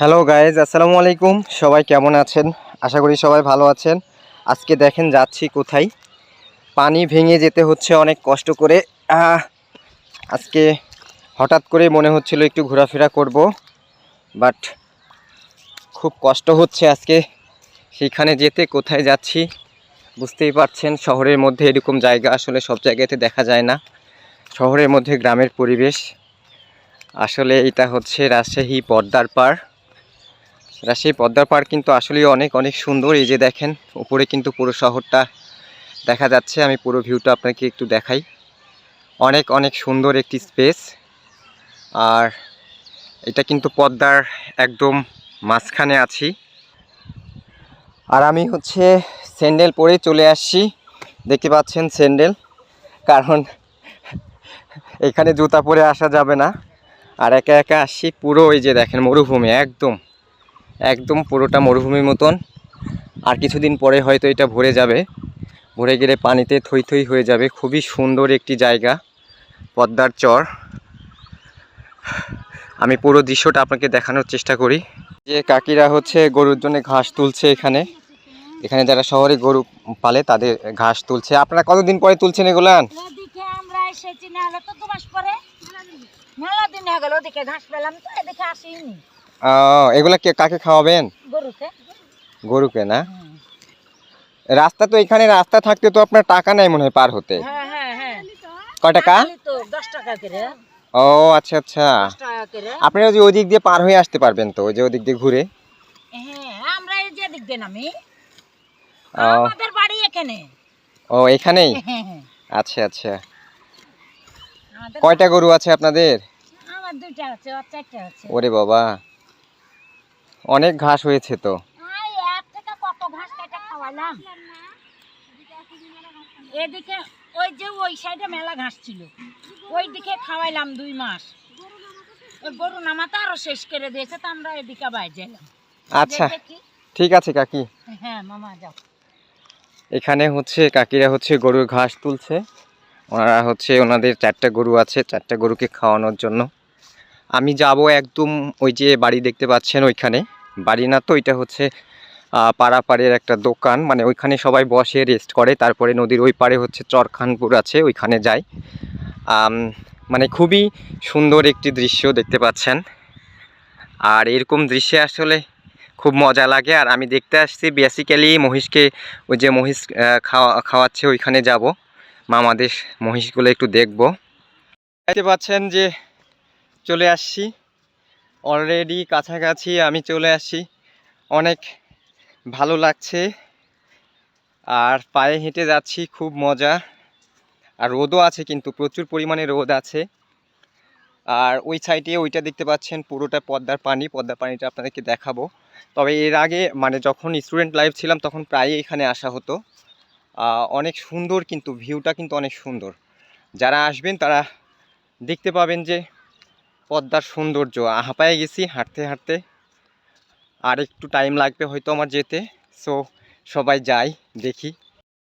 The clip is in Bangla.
হ্যালো গাইজ আসসালামু আলাইকুম সবাই কেমন আছেন? আশা করি সবাই ভালো আছেন। আজকে দেখেন যাচ্ছি কোথায়। পানি ভেঙে যেতে হচ্ছে অনেক কষ্ট করে। আজকে হঠাৎ করে মনে হচ্ছিল একটু ঘোরাফেরা করব বাট খুব কষ্ট হচ্ছে আজকে। সেখানে যেতে কোথায় যাচ্ছি বুঝতেই পারছেন, শহরের মধ্যে এরকম জায়গা আসলে সব জায়গাতে দেখা যায় না। শহরের মধ্যে গ্রামের পরিবেশ। আসলে এটা হচ্ছে রাজশাহী পদ্মার পাড় রাজশাহী পদ্মার পাড় কিন্তু আসলেই অনেক অনেক সুন্দর। এই যে দেখেন, উপরে কিন্তু পুরো শহরটা দেখা যাচ্ছে। আমি পুরো ভিউটা আপনাকে একটু দেখাই। অনেক অনেক সুন্দর একটি স্পেস আর এটা কিন্তু পদ্মার একদম মাঝখানে আছি। আর আমি হচ্ছে স্যান্ডেল পরে চলে আসছি। দেখতে পাচ্ছেন স্যান্ডেল। কারণ এখানে জুতা পরে আসা যাবে না। আর একা একা আসছি পুরো ওই যে দেখেন মরুভূমি, একদম। একদম পুরোটা মরুভূমির মতন। আর কিছুদিন পরে হয়তো এটা ভরে যাবে। ভরে গেলে পানিতে থই থই হয়ে যাবে। খুবই সুন্দর একটি জায়গা, পদ্মার চর। আমি পুরো দৃশ্যটা আপনাকে দেখানোর চেষ্টা করি। যে কাকিরা হচ্ছে গরুর জন্য ঘাস তুলছে এখানে। এখানে যারা শহরে গরু পালে তাদের ঘাস তুলছে। আপনারা কতদিন পরে তুলছেন এগুলান মেলা দিন হয়ে গেল, ওদিকে ঘাস পেলাম তো, এদিকে আসিনি। আহ, এগুলা কে কাকে খাওয়াবেন? গরুকে। গরুকে না? রাস্তা তো এখানে রাস্তা থাকতে তো আপনার টাকা নাই মনে হয় পার হতে। হ্যাঁ হ্যাঁ হ্যাঁ। কয় টাকা? ও আচ্ছা আচ্ছা। দশ টাকা করে। আপনি ওই যে ওদিক দিয়ে পার হয়ে আসতে পারবেন তো ওই যে ওদিক দিয়ে ঘুরে? আমরা এই যে দিক দেন আমি ও। আমাদের বাড়ি এখানে। ও এখানেই। আচ্ছা আচ্ছা। কয়টা গরু আছে আপনাদের? আমার দুইটা আছে আর চারটা আছে। ওরে বাবা। অনেক ঘাস হয়েছে তো। এদিকে ওই যে ওই সাইডে মেলা ঘাস ছিল। ওই দিকে খাওয়াইলাম দুই মাস। ওই গরু নামাতে আরও শেষ করে দিয়েছে তো আমরা এদিকে বাইরে গেলাম আচ্ছা ঠিক আছে কাকি। হ্যাঁ মামা যাও। এখানে হচ্ছে কাকিরা হচ্ছে গরুর ঘাস তুলছে। ওনারা হচ্ছে ওনাদের চারটা গরু আছে চারটা গরুকে খাওয়ানোর জন্য। আমি যাব একদম ওই যে বাড়ি দেখতে পাচ্ছেন ওইখানে। বাড়ি না তো এটা হচ্ছে পাড়াপাড়ের একটা দোকান। মানে ওইখানে সবাই বসে রেস্ট করে। তারপরে নদীর ওই পাড়ে হচ্ছে চরখানপুর আছে ওইখানে আম, মানে খুবই সুন্দর একটি দৃশ্য দেখতে পাচ্ছেন। আর এরকম দৃশ্যে আসলে খুব মজা লাগে। আর আমি দেখতে আসছি বেসিক্যালি মহিষকে ওই যে মহিষ খাওয়া খাওয়াচ্ছে ওইখানে যাব। মামাদের মহিষগুলো একটু দেখব। দেখতে পাচ্ছেন যে চলে আসছি। অলরেডি কাছাকাছি আমি চলে আসছি। অনেক ভালো লাগছে। আর পায়ে হেঁটে যাচ্ছি, খুব মজা। আর রোদও আছে কিন্তু, প্রচুর পরিমাণে রোদ আছে। আর ওই সাইডে ওইটা দেখতে পাচ্ছেন, পুরোটা পদ্মার পানি। পদ্মার পানিটা আপনাদেরকে দেখাবো। তবে এর আগে মানে যখন স্টুডেন্ট লাইফ ছিলাম, তখন প্রায়ই এখানে আসা হতো। অনেক সুন্দর কিন্তু ভিউটা কিন্তু অনেক সুন্দর। যারা আসবেন, তারা দেখতে পাবেন যে পদ্মার সৌন্দর্য। হাঁপায়ে গেছি, হাঁটতে হাঁটতে। আর একটু টাইম লাগবে হয়তো আমার যেতে। সো সবাই যাই, দেখি।